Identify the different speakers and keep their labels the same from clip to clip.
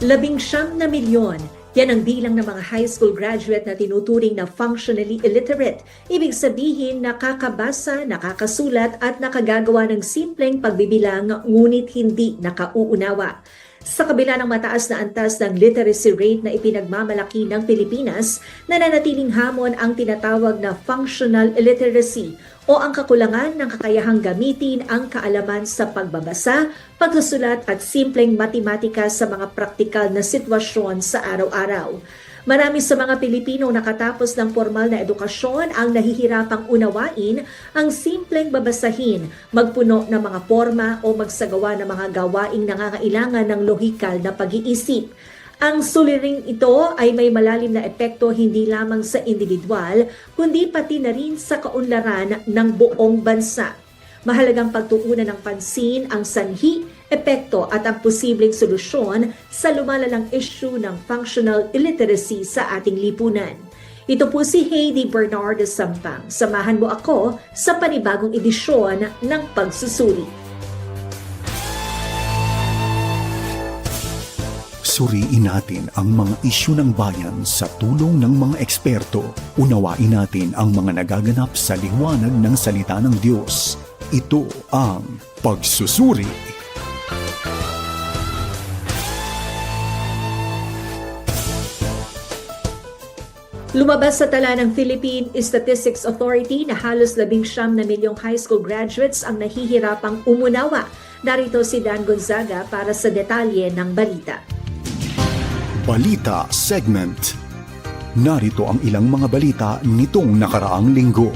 Speaker 1: Labing siyam na milyon. Yan ang bilang ng mga high school graduate na tinuturing na functionally illiterate. Ibig sabihin nakakabasa, nakakasulat at nakagagawa ng simpleng pagbibilang ngunit hindi nakauunawa. Sa kabila ng mataas na antas ng literacy rate na ipinagmamalaki ng Pilipinas, nananatiling hamon ang tinatawag na functional illiteracy o ang kakulangan ng kakayahang gamitin ang kaalaman sa pagbabasa, pagsusulat at simpleng matematika sa mga praktikal na sitwasyon sa araw-araw. Marami sa mga Pilipino nakatapos ng formal na edukasyon ang nahihirapang unawain ang simpleng babasahin, magpuno ng mga forma o magsagawa ng mga gawaing nangangailangan ng lohikal na pag-iisip. Ang suliring ito ay may malalim na epekto hindi lamang sa individual, kundi pati na rin sa kaunlaran ng buong bansa. Mahalagang pagtuunan ng pansin ang sanhi, epekto at ang posibleng solusyon sa lumalalang issue ng functional illiteracy sa ating lipunan. Ito po si Heidi Bernardo Sampang. Samahan mo ako sa panibagong edisyon ng Pagsusuri.
Speaker 2: Suriin natin ang mga isyu ng bayan sa tulong ng mga eksperto. Unawain natin ang mga nagaganap sa liwanag ng salita ng Diyos. Ito ang Pagsusuri.
Speaker 1: Lumabas sa tala ng Philippine Statistics Authority na halos labing siyam na milyong high school graduates ang nahihirapang umunawa. Narito si Dan Gonzaga para sa detalye ng balita.
Speaker 2: Balita Segment Narito ang ilang mga balita nitong nakaraang linggo.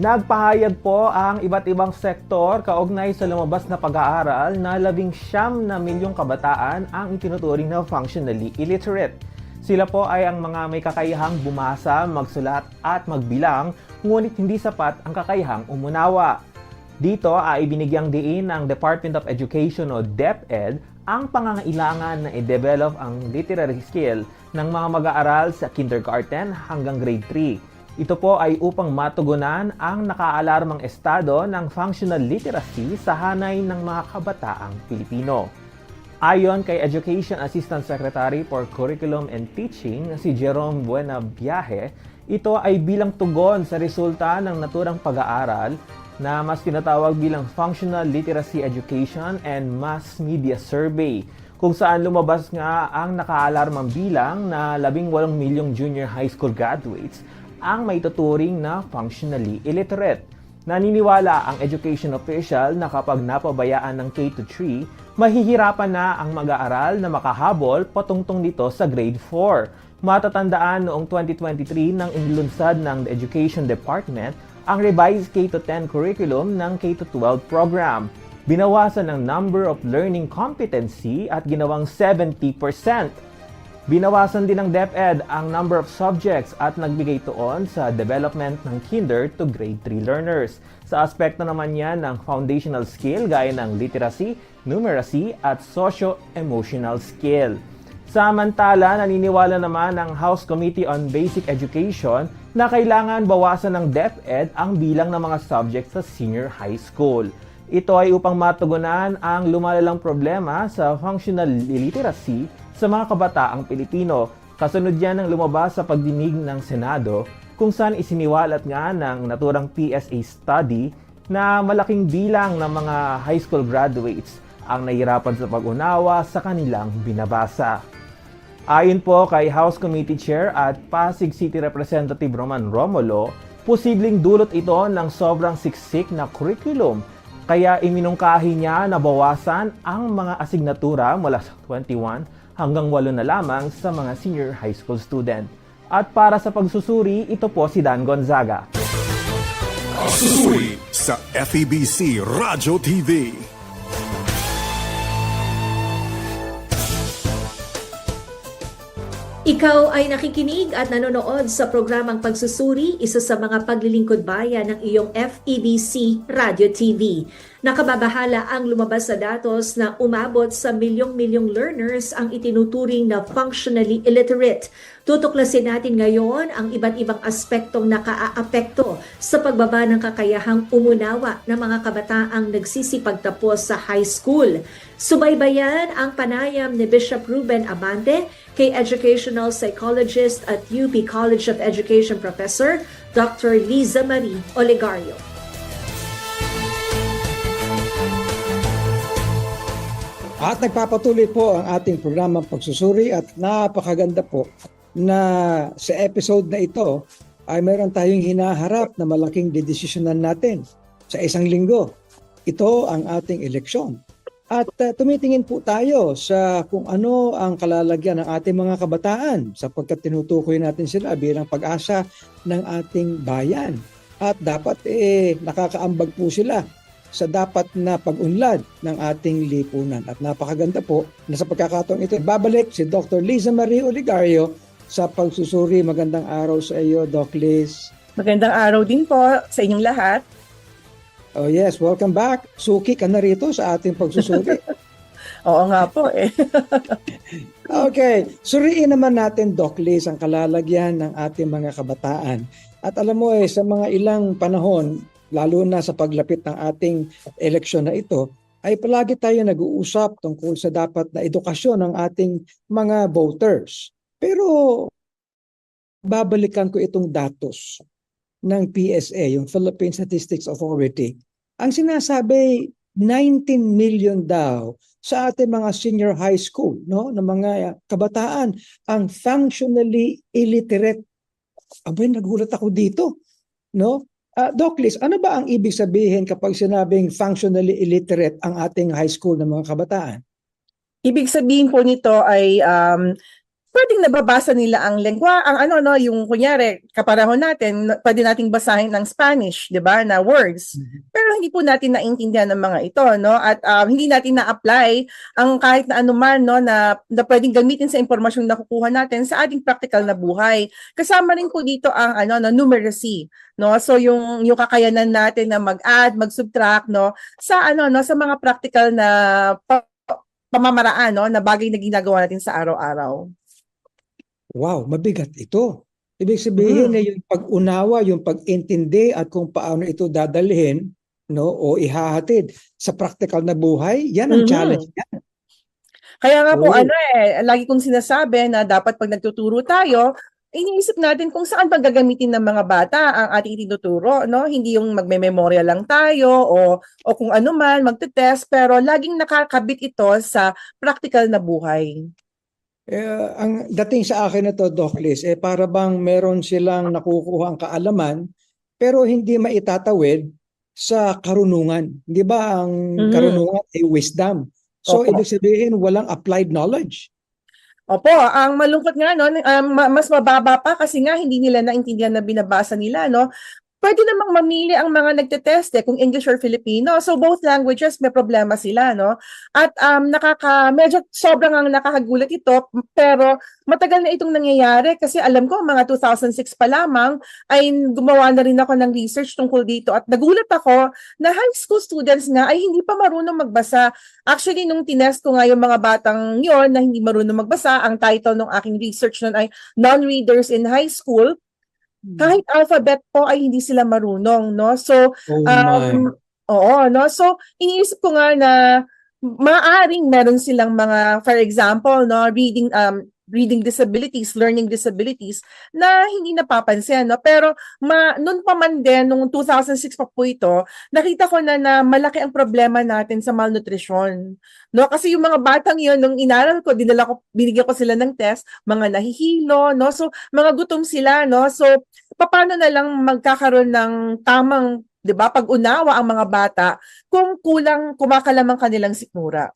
Speaker 3: Nagpahayag po ang iba't ibang sektor kaugnay sa lumabas na pag-aaral na labing siyam na milyong kabataan ang itinuturing na functionally illiterate. Sila po ay ang mga may kakayahang bumasa, magsulat at magbilang, ngunit hindi sapat ang kakayahang umunawa. Dito ay binigyang diin ng Department of Education o DepEd ang pangangailangan na i-develop ang literary skill ng mga mag-aaral sa kindergarten hanggang grade 3. Ito po ay upang matugunan ang nakaalarmang estado ng functional literacy sa hanay ng mga kabataang Pilipino. Ayon kay Education Assistant Secretary for Curriculum and Teaching si Jerome Buena Biahe, ito ay bilang tugon sa resulta ng naturang pag-aaral na mas tinatawag bilang Functional Literacy Education and Mass Media Survey kung saan lumabas nga ang nakaalarmang bilang na 18 milyong junior high school graduates ang may tuturing na functionally illiterate. Naniniwala ang education official na kapag napabayaan ng K-3, mahihirapan na ang mag-aaral na makahabol patungtong dito sa grade 4. Matatandaan noong 2023 nang inilunsad ng Education Department ang revised K-10 curriculum ng K-12 program. Binawasan ang number of learning competency at ginawang 70%. Binawasan din ng DepEd ang number of subjects at nagbigay tuon sa development ng kinder to grade 3 learners. Sa aspekto naman yan ng foundational skill gaya ng literacy, numeracy at socio-emotional skill. Samantala, naniniwala naman ang House Committee on Basic Education na kailangan bawasan ng DepEd ang bilang ng mga subjects sa senior high school. Ito ay upang matugunan ang lumalalang problema sa functional literacy sa mga kabataang Pilipino. Kasunod yan ng lumabas sa pagdinig ng Senado kung saan isiniwalat nga ng naturang PSA study na malaking bilang ng mga high school graduates ang nahihirapan sa pag-unawa sa kanilang binabasa. Ayon po kay House Committee Chair at Pasig City Representative Roman Romulo, posibleng dulot ito ng sobrang siksik na curriculum kaya iminungkahi niya na bawasan ang mga asignatura mula sa 21 hanggang 8 na lamang sa mga senior high school student. At para sa pagsusuri, ito po si Dan Gonzaga.
Speaker 2: Susuri sa FEBC Radio TV.
Speaker 1: Ikaw ay nakikinig at nanonood sa programang Pagsusuri, isa sa mga paglilingkod bayan ng iyong FEBC Radio TV. Nakababahala ang lumabas sa datos na umabot sa milyong-milyong learners ang itinuturing na functionally illiterate. Tutuklasin natin ngayon ang iba't ibang aspektong nakaaapekto sa pagbaba ng kakayahang umunawa ng mga kabataang nagsisipagtapos sa high school. Subaybayan ang panayam ni Bishop Ruben Abante kay educational psychologist at UP College of Education professor Dr. Liza Marie Olegario.
Speaker 4: At nagpapatuloy po ang ating programang pagsusuri at napakaganda po na sa episode na ito ay meron tayong hinaharap na malaking dedesisyonan natin sa isang linggo. Ito ang ating eleksyon. At uh, tumitingin po tayo sa kung ano ang kalalagyan ng ating mga kabataan sapagkat tinutukoy natin sila bilang pag-asa ng ating bayan. At dapat eh nakakaambag po sila sa dapat na pag-unlad ng ating lipunan. At napakaganda po na sa pagkakataon ito, babalik si Dr. Liza Marie Oligario sa pagsusuri. Magandang araw sa iyo, Doc Liz.
Speaker 5: Magandang araw din po sa inyong lahat.
Speaker 4: Oh yes, welcome back. Suki ka na rito sa ating pagsusuri.
Speaker 5: Oo nga po eh.
Speaker 4: okay, suriin naman natin, Doc Liz, ang kalalagyan ng ating mga kabataan. At alam mo eh, sa mga ilang panahon, lalo na sa paglapit ng ating eleksyon na ito, ay palagi tayo nag-uusap tungkol sa dapat na edukasyon ng ating mga voters. Pero babalikan ko itong datos ng PSA, yung Philippine Statistics Authority. Ang sinasabi, 19 million daw sa ating mga senior high school, no, ng mga kabataan ang functionally illiterate. Abay, nagulat ako dito, no? Uh, Doc Liz, ano ba ang ibig sabihin kapag sinabing functionally illiterate ang ating high school ng mga kabataan?
Speaker 5: Ibig sabihin po nito ay um, pwedeng nababasa nila ang lengwa, ang ano no, yung kunyari kaparahon natin, pwede nating basahin ng Spanish, 'di ba, na words. Pero hindi po natin naintindihan ng mga ito, no? At um, hindi natin na-apply ang kahit na anuman no na, na pwedeng gamitin sa impormasyong nakukuha natin sa ating practical na buhay. Kasama rin po dito ang ano no numeracy, no? So yung yung kakayanan natin na mag-add, mag-subtract, no, sa ano no sa mga practical na pa- pamamaraan no na bagay na ginagawa natin sa araw-araw.
Speaker 4: Wow, mabigat ito. Ibig sabihin
Speaker 5: Mm.
Speaker 4: na yung pag-unawa, yung pag-intindi at kung paano ito dadalhin no o ihahatid sa practical na buhay, yan ang
Speaker 5: Mhm.
Speaker 4: challenge yan.
Speaker 5: Kaya nga po
Speaker 4: Oo.
Speaker 5: ano eh, lagi kong sinasabi na dapat pag nagtuturo tayo, iniisip natin kung saan ba gagamitin ng mga bata ang ating tinuturo, no? Hindi yung magme-memorya lang tayo o o kung ano man magte-test pero laging nakakabit ito sa practical na buhay.
Speaker 4: Eh, ang dating sa akin na to, Doc Liz, eh para bang meron silang nakukuha ang kaalaman pero hindi maitatawid sa karunungan. Di ba ang
Speaker 5: Mhm.
Speaker 4: karunungan ay wisdom. So
Speaker 5: Opo.
Speaker 4: ibig sabihin walang applied knowledge.
Speaker 5: Opo, ang malungkot nga no, um, ma- mas mababa pa kasi nga hindi nila naintindihan na binabasa nila no. Pwede namang mamili ang mga nagtetest eh, kung English or Filipino. So both languages may problema sila no. At um nakaka medyo sobrang ang nakakagulat ito pero matagal na itong nangyayari kasi alam ko mga 2006 pa lamang ay gumawa na rin ako ng research tungkol dito at nagulat ako na high school students nga ay hindi pa marunong magbasa Actually, nung tinest ko nga yung mga batang yon na hindi marunong magbasa, ang title ng aking research nun ay Non-Readers in High School. Kahit alphabet po ay hindi sila marunong, no? So,
Speaker 4: Oh
Speaker 5: um, oo, no? So, iniisip ko nga na maaring meron silang mga, for example, no, reading um reading disabilities, learning disabilities na hindi napapansin, no? Pero ma, noon pa man din, nung 2006 pa po ito, nakita ko na na malaki ang problema natin sa malnutrition. No, kasi yung mga batang 'yon nung inaral ko, dinala ko binigyan ko sila ng test, mga nahihilo, no? So, mga gutom sila, no? So, paano na lang magkakaroon ng tamang 'di ba, pag-unawa ang mga bata kung kulang kumakalamang kanilang sikmura.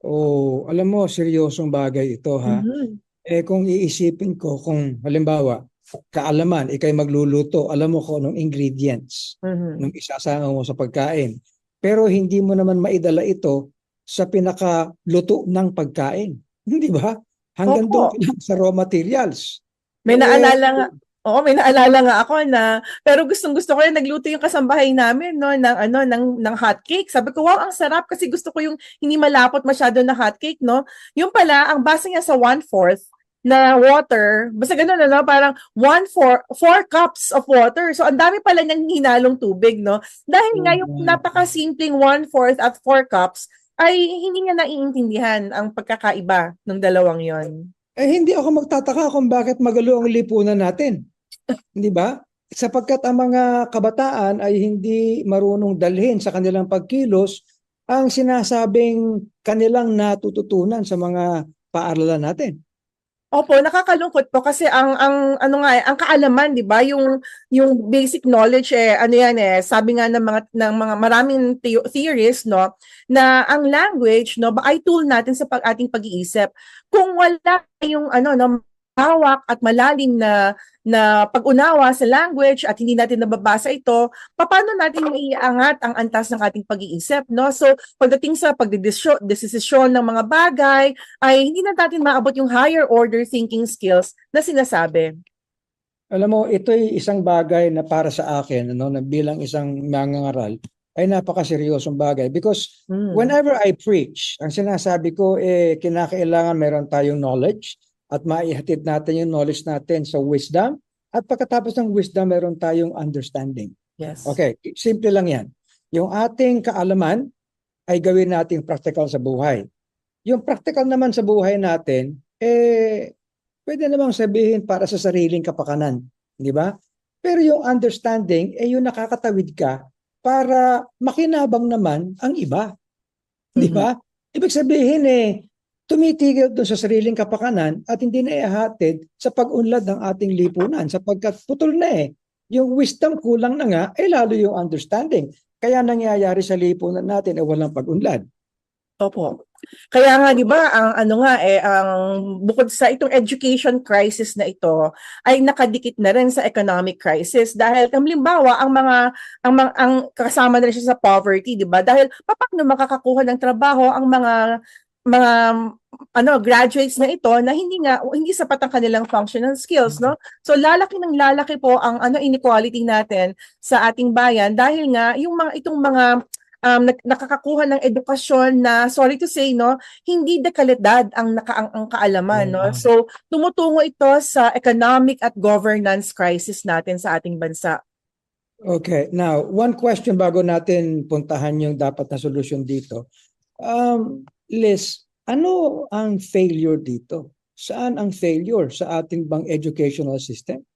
Speaker 4: Oh, alam mo, seryosong bagay ito ha.
Speaker 5: Mhm.
Speaker 4: Eh kung iisipin ko kung halimbawa kaalaman, ikay magluluto, alam mo kung anong ingredients
Speaker 5: Mhm.
Speaker 4: nung isasama mo sa pagkain. Pero hindi mo naman maidala ito sa pinakaluto ng pagkain. Hindi ba? Hanggang
Speaker 5: Opo.
Speaker 4: doon lang sa raw materials.
Speaker 5: May
Speaker 4: Eh,
Speaker 5: naalala nga Oo, may naalala nga ako na pero gustong-gusto ko rin nagluto yung kasambahay namin no ng ano ng ng hot cake. Sabi ko, wow, ang sarap kasi gusto ko yung hindi malapot masyado na hot cake, no? Yung pala, ang basa niya sa 1/4 na water, basta ganun ano, parang 1/4 4 cups of water. So ang dami pala niyang hinalong tubig, no? Dahil nga yung
Speaker 4: Mhm.
Speaker 5: napakasimpleng 1/4 at 4 cups ay hindi niya naiintindihan ang pagkakaiba ng dalawang 'yon.
Speaker 4: Eh hindi ako magtataka kung bakit magalo ang lipunan natin. Hindi ba? Sapagkat ang mga kabataan ay hindi marunong dalhin sa kanilang pagkilos ang sinasabing kanilang natututunan sa mga paaralan natin.
Speaker 5: Opo, nakakalungkot po kasi ang ang ano nga eh, ang kaalaman, 'di ba? Yung yung basic knowledge eh ano yan eh, sabi nga ng mga ng mga maraming theo- theories no na ang language no ba ay tool natin sa pag ating pag-iisip. Kung wala yung ano no hawak at malalim na na pag-unawa sa language at hindi natin nababasa ito, paano natin maiangat ang antas ng ating pag-iisip, no? So, pagdating sa pagdedesisyon ng mga bagay, ay hindi na natin maabot yung higher order thinking skills na sinasabi.
Speaker 4: Alam mo, ito'y isang bagay na para sa akin, ano, na bilang isang mangangaral, ay napakaseryosong bagay. Because
Speaker 5: Mm.
Speaker 4: whenever I preach, ang sinasabi ko, eh, kinakailangan meron tayong knowledge at maihatid natin yung knowledge natin sa wisdom. At pagkatapos ng wisdom, meron tayong understanding.
Speaker 5: Yes.
Speaker 4: Okay, simple lang yan. Yung ating kaalaman ay gawin nating practical sa buhay. Yung practical naman sa buhay natin, eh, pwede namang sabihin para sa sariling kapakanan. Di ba? Pero yung understanding, eh yung nakakatawid ka para makinabang naman ang iba. Di ba? Ibig sabihin eh, tumitigil doon sa sariling kapakanan at hindi na ihahatid sa pag-unlad ng ating lipunan sapagkat putol na eh. Yung wisdom kulang na nga, eh lalo yung understanding. Kaya nangyayari sa lipunan natin ay walang pag-unlad.
Speaker 5: Opo. Kaya nga 'di ba ang ano nga eh ang bukod sa itong education crisis na ito ay nakadikit na rin sa economic crisis dahil halimbawa ang mga ang mga ang kasama na rin siya sa poverty 'di ba dahil paano makakakuha ng trabaho ang mga mga ano graduates na ito na hindi nga hindi sapat ang kanilang functional skills no so lalaki ng lalaki po ang ano inequality natin sa ating bayan dahil nga yung mga itong mga um, nak- nakakakuha ng edukasyon na sorry to say no hindi dekalidad ang naka ang, ang kaalaman no
Speaker 4: Yeah.
Speaker 5: so tumutungo ito sa economic at governance crisis natin sa ating bansa
Speaker 4: Okay, now, one question bago natin puntahan yung dapat na solusyon dito. Um, Liz, ano ang failure dito? Saan ang failure sa ating bang educational system?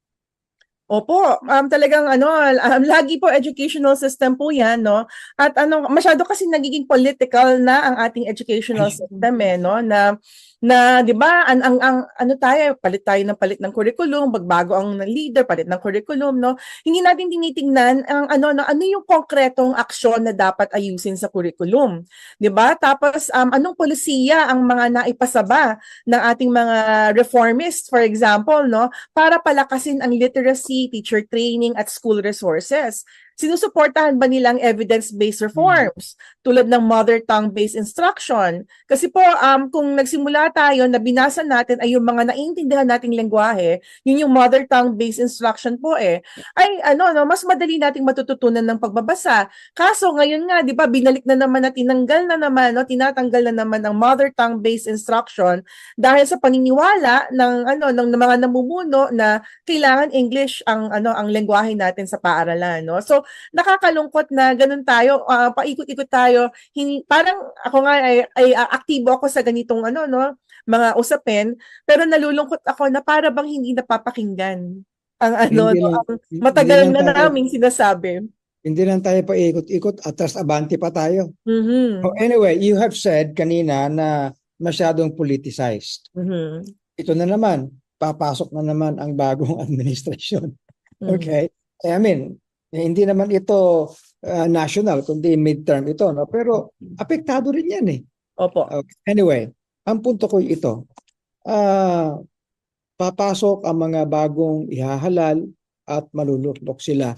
Speaker 5: Opo, um, talagang ano, um, lagi po educational system po 'yan, no? At ano, masyado kasi nagiging political na ang ating educational system eh, no? Na na 'di ba, ang, ang ang ano tayo, palit tayo ng palit ng curriculum, bagbago ang leader, palit ng curriculum, no? Hindi natin tinitingnan ang ano, no, ano yung konkretong aksyon na dapat ayusin sa curriculum, 'di ba? Tapos um, anong polisiya ang mga naipasaba ng ating mga reformists, for example, no? para palakasin ang literacy, teacher training at school resources. Sinusuportahan ba nilang evidence-based reforms tulad ng mother tongue-based instruction? Kasi po, um, kung nagsimula tayo na binasa natin ay yung mga naiintindihan nating lengguwahe, yun yung mother tongue-based instruction po eh, ay ano, no, mas madali nating matututunan ng pagbabasa. Kaso ngayon nga, di ba, binalik na naman na tinanggal na naman, no, tinatanggal na naman ang mother tongue-based instruction dahil sa paniniwala ng ano ng mga namumuno na kailangan English ang ano ang lengguwahe natin sa paaralan no so nakakalungkot na ganun tayo ah, paikot-ikot tayo hindi, parang ako nga ay, ay ah, aktibo ako sa ganitong ano no mga usapin pero nalulungkot ako na para bang hindi napapakinggan ang ano
Speaker 4: Hindi
Speaker 5: no,
Speaker 4: lang-
Speaker 5: ang matagal na
Speaker 4: tayo-
Speaker 5: naming sinasabi
Speaker 4: Hindi lang tayo paikot-ikot, atras abante pa tayo.
Speaker 5: mhm
Speaker 4: Oh, anyway, you have said kanina na masyadong politicized.
Speaker 5: mhm
Speaker 4: Ito na naman, papasok na naman ang bagong administrasyon.
Speaker 5: mhm.
Speaker 4: Okay? I mean, eh, hindi naman ito uh, national, kundi midterm ito. No? Pero apektado rin yan eh.
Speaker 5: opo
Speaker 4: Okay. Anyway, ang punto ko ito, ah papasok ang mga bagong ihahalal at maluluklok sila.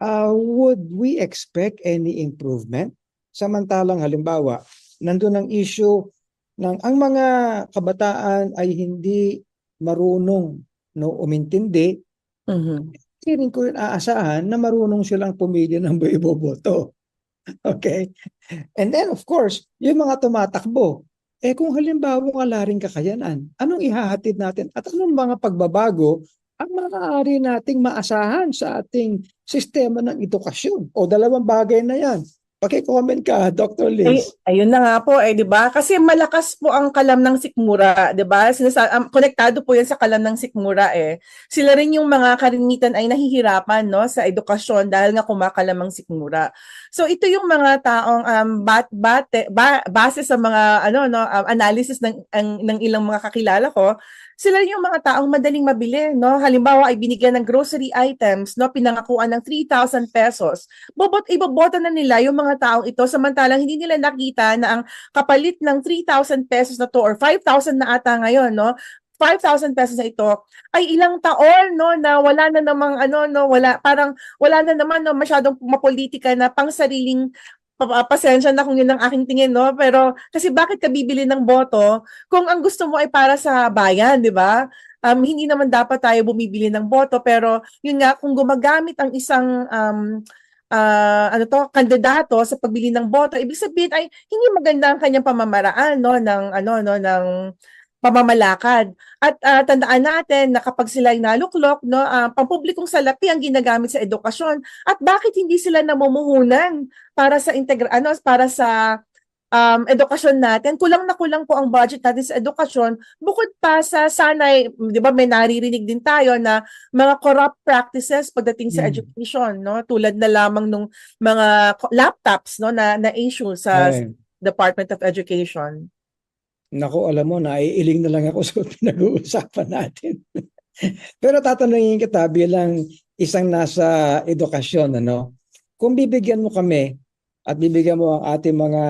Speaker 4: Ah, would we expect any improvement? Samantalang halimbawa, nandun ang issue ng ang mga kabataan ay hindi marunong no, umintindi,
Speaker 5: Mhm.
Speaker 4: Hindi rin ko aasahan na marunong silang pumili ng boto. Okay? And then, of course, yung mga tumatakbo, eh kung halimbawa wala rin kakayanan, anong ihahatid natin at anong mga pagbabago ang maaari nating maasahan sa ating sistema ng edukasyon? O dalawang bagay na yan. Paki-comment ka, Dr.
Speaker 5: Ay,
Speaker 4: Liz.
Speaker 5: ayun na nga po eh, 'di ba? Kasi malakas po ang kalam ng sikmura, 'di ba? Sinasa- um, konektado po 'yan sa kalam ng sikmura eh. Sila rin yung mga karimitan ay nahihirapan no sa edukasyon dahil nga kumakalam ang sikmura. So ito yung mga taong um, bat, bate, ba, base sa mga ano no um, analysis ng ang, ng ilang mga kakilala ko, sila yung mga taong madaling mabili, no? Halimbawa ay binigyan ng grocery items, no, pinangakuan ng 3,000 pesos. Bobot iboboto na nila yung mga taong ito samantalang hindi nila nakita na ang kapalit ng 3,000 pesos na to or 5,000 na ata ngayon, no? 5,000 pesos na ito ay ilang taon no na wala na namang ano no wala parang wala na naman no masyadong mapolitika na pang sariling pa- pasensya na kung yun ang aking tingin no? Pero kasi bakit ka bibili ng boto kung ang gusto mo ay para sa bayan di ba? Um, hindi naman dapat tayo bumibili ng boto pero yun nga kung gumagamit ang isang um, ah, ano to kandidato sa pagbili ng boto ibig sabihin ay hindi maganda ang kanyang pamamaraan no? Ng ano no? Ng pamamalakad. At ah, tandaan natin na kapag sila ay naluklok, no, ah, pampublikong salapi ang ginagamit sa edukasyon. At bakit hindi sila namumuhunan para sa integra ano para sa um, edukasyon natin? Kulang na kulang po ang budget natin sa edukasyon. Bukod pa sa sanay, 'di ba, may naririnig din tayo na mga corrupt practices pagdating sa
Speaker 4: Hmm.
Speaker 5: education, no? Tulad na lamang nung mga laptops, no, na na issue sa
Speaker 4: Ay,
Speaker 5: Department of Education.
Speaker 4: Naku, alam mo, naiiling na lang ako sa pinag-uusapan natin. Pero tatanungin kita bilang isang nasa edukasyon, ano? Kung bibigyan mo kami at bibigyan mo ang ating mga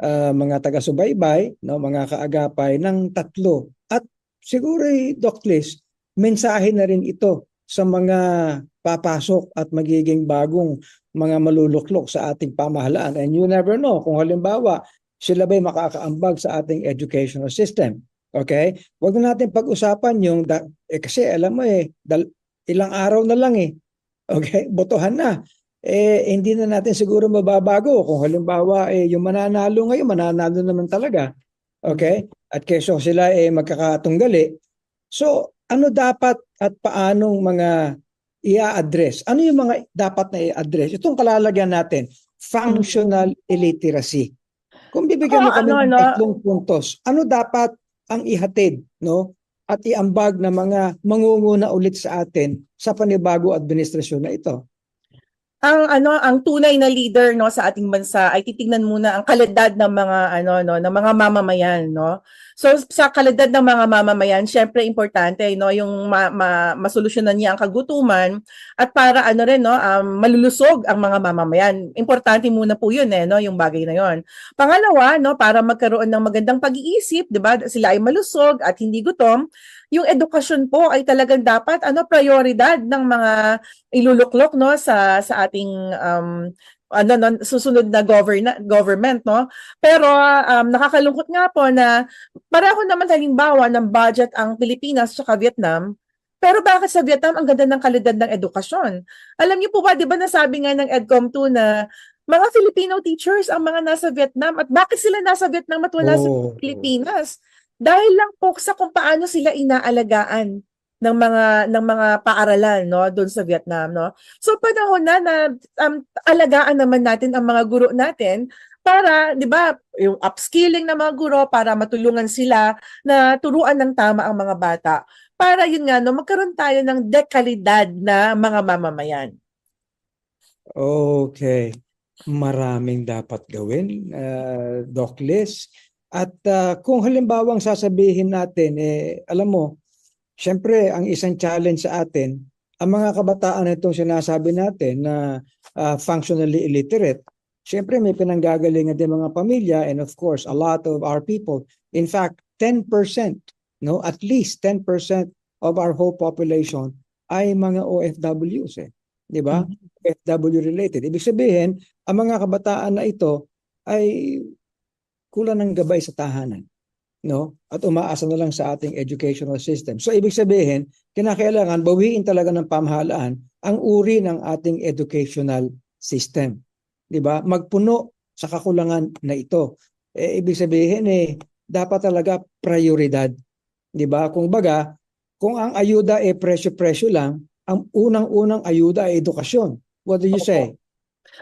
Speaker 4: ah, mga taga-subaybay, no, mga kaagapay ng tatlo at siguro Doc Liz, mensahe na rin ito sa mga papasok at magiging bagong mga maluluklok sa ating pamahalaan. And you never know kung halimbawa sila ba'y makakaambag sa ating educational system. Okay? Huwag na natin pag-usapan yung, da- eh, kasi alam mo eh, dal- ilang araw na lang eh. Okay? Botohan na. Eh, hindi na natin siguro mababago. Kung halimbawa, eh, yung mananalo ngayon, mananalo naman talaga. Okay? At keso sila eh magkakatunggali. So, ano dapat at paanong mga i-address? Ano yung mga dapat na i-address? Itong kalalagyan natin, functional illiteracy. Kung bibigyan mo kami
Speaker 5: ano,
Speaker 4: ng
Speaker 5: ano?
Speaker 4: tatlong puntos, ano dapat ang ihatid, no? At iambag ng mga mangunguna ulit sa atin sa panibago administrasyon na ito.
Speaker 5: ang ano ang tunay na leader no sa ating bansa ay titingnan muna ang kalidad ng mga ano no ng mga mamamayan no so sa kalidad ng mga mamamayan syempre importante no yung ma, ma, masolusyonan niya ang kagutuman at para ano rin no um, malulusog ang mga mamamayan. Importante muna po yun eh no yung bagay na yon pangalawa no para magkaroon ng magandang pag-iisip 'di ba sila ay malusog at hindi gutom yung edukasyon po ay talagang dapat ano prioridad ng mga iluluklok no sa sa ating um ano no, susunod na govern government no? Pero um, nakakalungkot nga po na pareho naman halimbawa ng budget ang Pilipinas at Vietnam. Pero bakit sa Vietnam ang ganda ng kalidad ng edukasyon? Alam niyo po ba 'di ba nasabi nga ng EDCOM 2 na mga Filipino teachers ang mga nasa Vietnam at bakit sila nasa Vietnam at wala sa
Speaker 4: Oh.
Speaker 5: Pilipinas? Dahil lang po sa kung paano sila inaalagaan ng mga ng mga paaralan no doon sa Vietnam no. So panahon na na um, alagaan naman natin ang mga guro natin para 'di ba yung upskilling ng mga guro para matulungan sila na turuan ng tama ang mga bata. Para yun nga no magkaroon tayo ng dekalidad na mga mamamayan.
Speaker 4: Okay. Maraming dapat gawin, uh, Doc Liz. At ah, kung halimbawang sasabihin natin, eh, alam mo, syempre ang isang challenge sa atin, ang mga kabataan na itong sinasabi natin na ah, functionally illiterate, syempre may pinanggagalingan din mga pamilya and of course a lot of our people. In fact, 10%, no, at least 10% of our whole population ay mga OFWs eh. 'Di ba? OFW related. Ibig sabihin, ang mga kabataan na ito ay kulang ng gabay sa tahanan. No? At umaasa na lang sa ating educational system. So ibig sabihin, kinakailangan bawiin talaga ng pamahalaan ang uri ng ating educational system. 'Di ba? Magpuno sa kakulangan na ito. Eh, ibig sabihin eh dapat talaga prioridad. 'Di ba? Kung baga, kung ang ayuda eh presyo-presyo lang, ang unang-unang ayuda ay edukasyon. What do you
Speaker 5: Opo.
Speaker 4: say?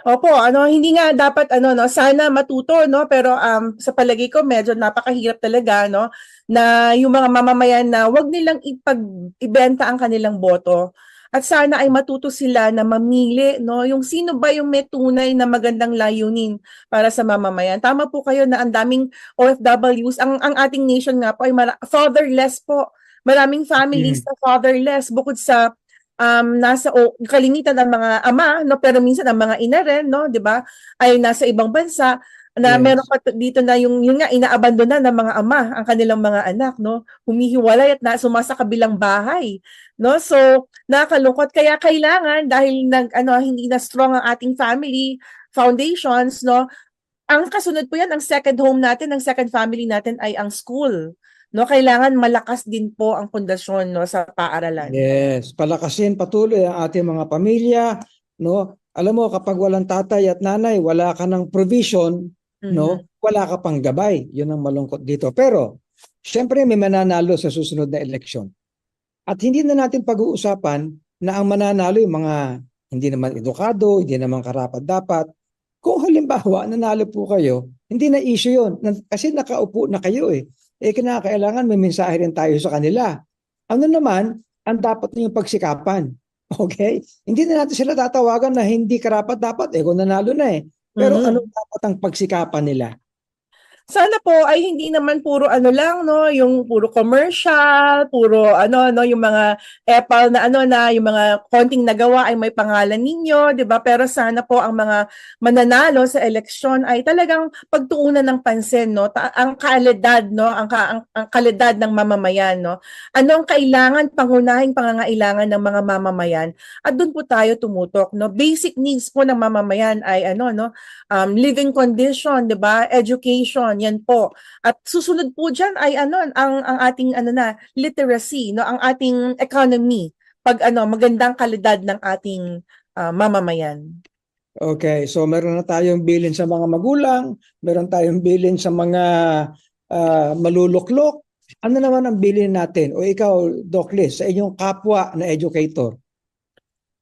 Speaker 5: Opo, ano, hindi nga dapat ano no, sana matuto no, pero um sa palagay ko medyo napakahirap talaga no na yung mga mamamayan na wag nilang ipag ibenta ang kanilang boto. At sana ay matuto sila na mamili no, yung sino ba yung may tunay na magandang layunin para sa mamamayan. Tama po kayo na ang daming OFWs, ang ang ating nation nga po ay fatherless po. Maraming families na fatherless bukod sa um nasa o kalimitan ng mga ama no? Pero minsan ang mga ina rin no? 'di ba? Ay nasa ibang bansa na
Speaker 4: Yes.
Speaker 5: meron pa dito na yung yun nga inaabandona ng mga ama ang kanilang mga anak no? Humihiwalay at na sumasa kabilang bahay no? So nakakalungkot. Kaya kailangan dahil nag ano hindi na strong ang ating family foundations no? Ang kasunod po yan ang second home natin ang second family natin ay ang school no kailangan malakas din po ang pundasyon no sa paaralan
Speaker 4: Yes, palakasin patuloy ang ating mga pamilya, no? Alam mo kapag walang tatay at nanay, wala ka ng provision, no? Wala ka pang gabay. 'Yun ang malungkot dito. Pero syempre may mananalo sa susunod na eleksyon. At hindi na natin pag-uusapan na ang mananalo yung mga hindi naman edukado, hindi naman karapat dapat. Kung halimbawa nanalo po kayo, hindi na issue 'yon kasi nakaupo na kayo eh. Eh kinakailangan may mensahe rin tayo sa kanila. Ano naman ang dapat ninyong pagsikapan? Okay? Hindi na natin sila tatawagan na hindi karapat dapat eh kung nanalo na eh. Pero
Speaker 5: Mhm.
Speaker 4: ano dapat ang pagsikapan nila?
Speaker 5: Sana po ay hindi naman puro ano lang no, yung puro commercial, puro ano no, yung mga epal na ano na, yung mga konting nagawa ay may pangalan ninyo, 'di ba? Pero sana po ang mga mananalo sa eleksyon ay talagang pagtuunan ng pansin no, ta- ang kalidad no, ang, ka- ang, ang kalidad ng mamamayan no. Ano ang kailangan pangunahing pangangailangan ng mga mamamayan? At doon po tayo tumutok no. Basic needs po ng mamamayan ay ano no, um, living condition, 'di ba? Education, yan po. At susunod po diyan ay ano ang ang ating ano na literacy, no, ang ating economy pag ano magandang kalidad ng ating ah, mamamayan.
Speaker 4: Okay, so meron na tayong bilin sa mga magulang, meron tayong bilin sa mga ah, maluluklok. Ano naman ang bilin natin? O ikaw, Doc Liz, sa inyong kapwa na educator?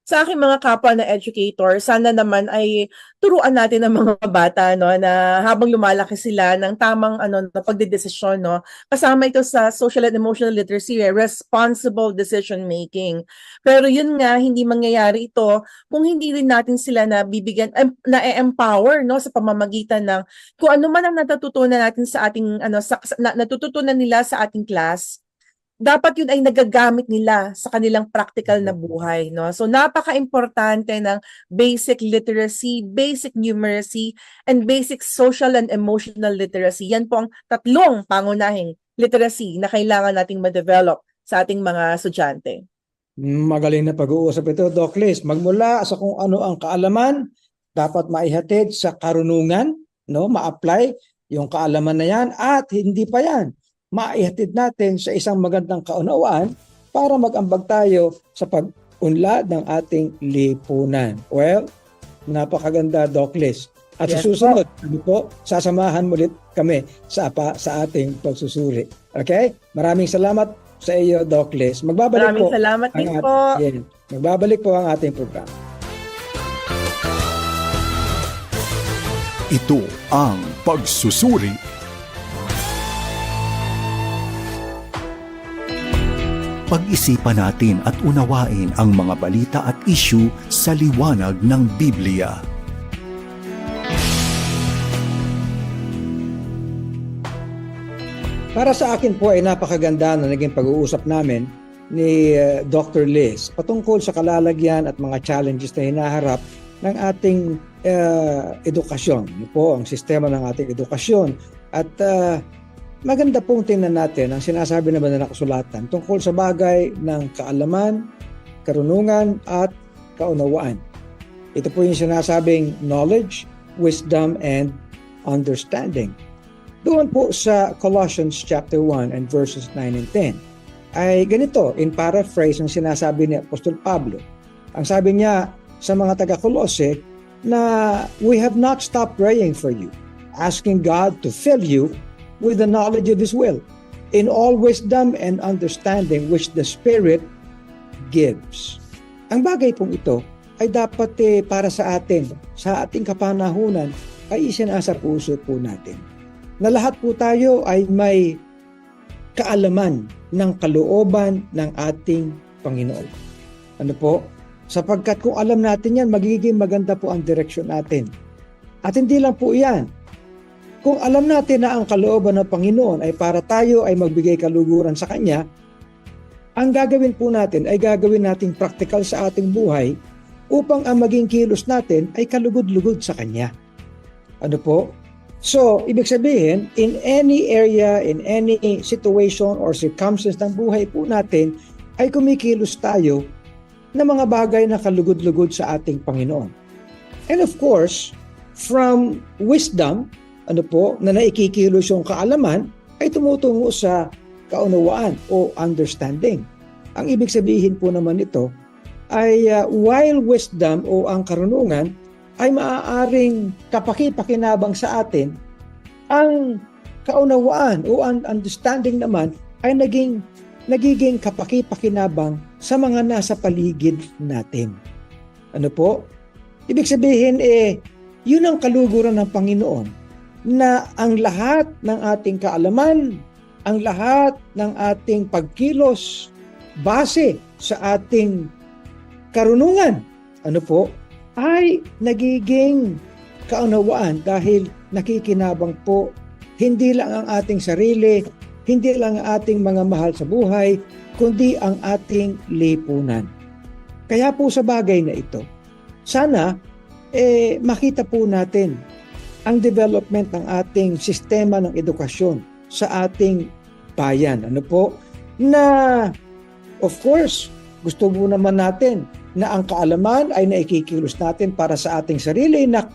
Speaker 5: Sa aking mga kapwa na educator, sana naman ay turuan natin ang mga bata no na habang lumalaki sila ng tamang ano na pagdedesisyon no. Kasama ito sa social and emotional literacy, eh, responsible decision making. Pero yun nga hindi mangyayari ito kung hindi rin natin sila na bibigyan na empower no sa pamamagitan ng kung ano man ang natututunan natin sa ating ano sa- na, natututunan nila sa ating class dapat yun ay nagagamit nila sa kanilang practical na buhay no so napaka-importante ng basic literacy basic numeracy and basic social and emotional literacy yan po ang tatlong pangunahing literacy na kailangan nating ma-develop sa ating mga estudyante
Speaker 4: Magaling na pag-uusap ito, Doc Liz. Magmula sa kung ano ang kaalaman, dapat maihatid sa karunungan, no? ma-apply yung kaalaman na yan at hindi pa yan. Maihatid natin sa isang magandang kaunawaan para mag-ambag tayo sa pag-unlad ng ating lipunan. Well, napakaganda, Doc Liz. At sa
Speaker 5: Yes,
Speaker 4: susunod, ano po, sasamahan ulit kami sa apa sa ating pagsusuri. Okay? Maraming salamat sa iyo, Doc Liz. Magbabalik
Speaker 5: maraming
Speaker 4: po
Speaker 5: salamat din po
Speaker 4: yan. Magbabalik po ang ating programa.
Speaker 2: Ito ang pagsusuri. Pag-isipan natin at unawain ang mga balita at issue sa liwanag ng Biblia.
Speaker 4: Para sa akin po ay napakaganda na naging pag-uusap namin ni uh, Dr. Liz patungkol sa kalalagyan at mga challenges na hinaharap ng ating uh, edukasyon. Yun po ang sistema ng ating edukasyon. At uh, maganda pong tingnan natin ang sinasabi naman na nakasulatan tungkol sa bagay ng kaalaman, karunungan at kaunawaan. Ito po yung sinasabing knowledge, wisdom, and understanding. Doon po sa Colossians chapter 1 and verses 9 and 10 ay ganito, in paraphrase ang sinasabi ni Apostol Pablo. Ang sabi niya sa mga taga-Colose na we have not stopped praying for you, asking God to fill you with the knowledge of His will, in all wisdom and understanding which the Spirit gives. Ang bagay pong ito ay dapat eh, para sa atin, sa ating kapanahunan, ay isinasa puso po natin. Na lahat po tayo ay may kaalaman ng kalooban ng ating Panginoon. Ano po? Sapagkat kung alam natin yan, magiging maganda po ang direksyon natin. At hindi lang po yan. Kung alam natin na ang kalooban ng Panginoon ay para tayo ay magbigay kaluguran sa Kanya, ang gagawin po natin ay gagawin nating practical sa ating buhay upang ang maging kilos natin ay kalugod-lugod sa Kanya. Ano po? So, ibig sabihin, in any area, in any situation or circumstance ng buhay po natin, ay kumikilos tayo na mga bagay na kalugod-lugod sa ating Panginoon. And of course, from wisdom, ano po, na naikikilos yung kaalaman, ay tumutungo sa kaunawaan o understanding. Ang ibig sabihin po naman ito ay uh, while wisdom o ang karunungan ay maaaring kapaki-pakinabang sa atin, ang kaunawaan o ang understanding naman ay naging nagiging kapaki-pakinabang sa mga nasa paligid natin. Ano po? Ibig sabihin eh, yun ang kaluguran ng Panginoon na ang lahat ng ating kaalaman, ang lahat ng ating pagkilos base sa ating karunungan, ano po, ay nagiging kaunawaan dahil nakikinabang po hindi lang ang ating sarili, hindi lang ang ating mga mahal sa buhay, kundi ang ating lipunan. Kaya po sa bagay na ito, sana eh, makita po natin ang development ng ating sistema ng edukasyon sa ating bayan. Ano po? Na, of course, gusto mo naman natin na ang kaalaman ay naikikilos natin para sa ating sarili na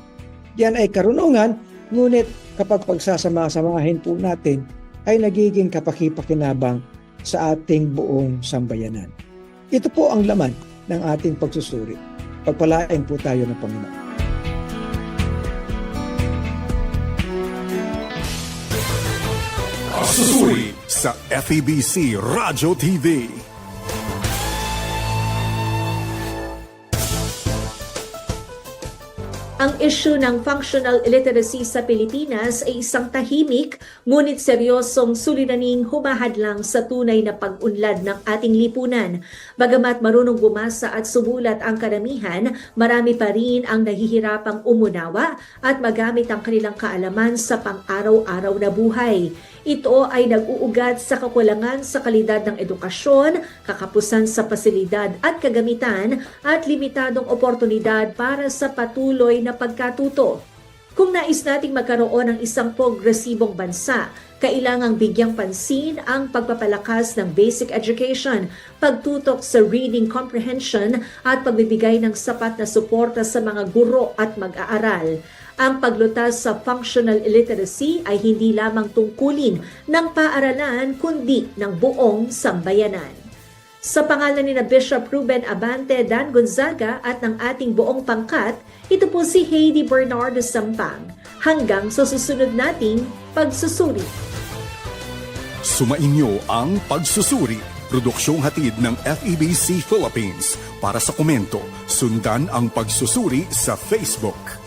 Speaker 4: yan ay karunungan, ngunit kapag pagsasama-samahin po natin ay nagiging kapaki-pakinabang sa ating buong sambayanan. Ito po ang laman ng ating pagsusuri. Pagpalain po tayo ng Panginoon.
Speaker 2: Susuri sa FEBC Radio TV.
Speaker 1: Ang issue ng functional illiteracy sa Pilipinas ay isang tahimik ngunit seryosong suliraning humahadlang sa tunay na pag-unlad ng ating lipunan. Bagamat marunong bumasa at sumulat ang karamihan, marami pa rin ang nahihirapang umunawa at magamit ang kanilang kaalaman sa pang-araw-araw na buhay. Ito ay nag-uugat sa kakulangan sa kalidad ng edukasyon, kakapusan sa pasilidad at kagamitan at limitadong oportunidad para sa patuloy na pagkatuto. Kung nais nating magkaroon ng isang progresibong bansa, kailangang bigyang pansin ang pagpapalakas ng basic education, pagtutok sa reading comprehension at pagbibigay ng sapat na suporta sa mga guro at mag-aaral. Ang paglutas sa functional illiteracy ay hindi lamang tungkulin ng paaralan kundi ng buong sambayanan. Sa pangalan ni na Bishop Ruben Abante Dan Gonzaga at ng ating buong pangkat, ito po si Heidi Bernardo Sampang. Hanggang sa susunod nating pagsusuri.
Speaker 2: Sumainyo ang Pagsusuri, produksyong hatid ng FEBC Philippines. Para sa komento, sundan ang Pagsusuri sa Facebook.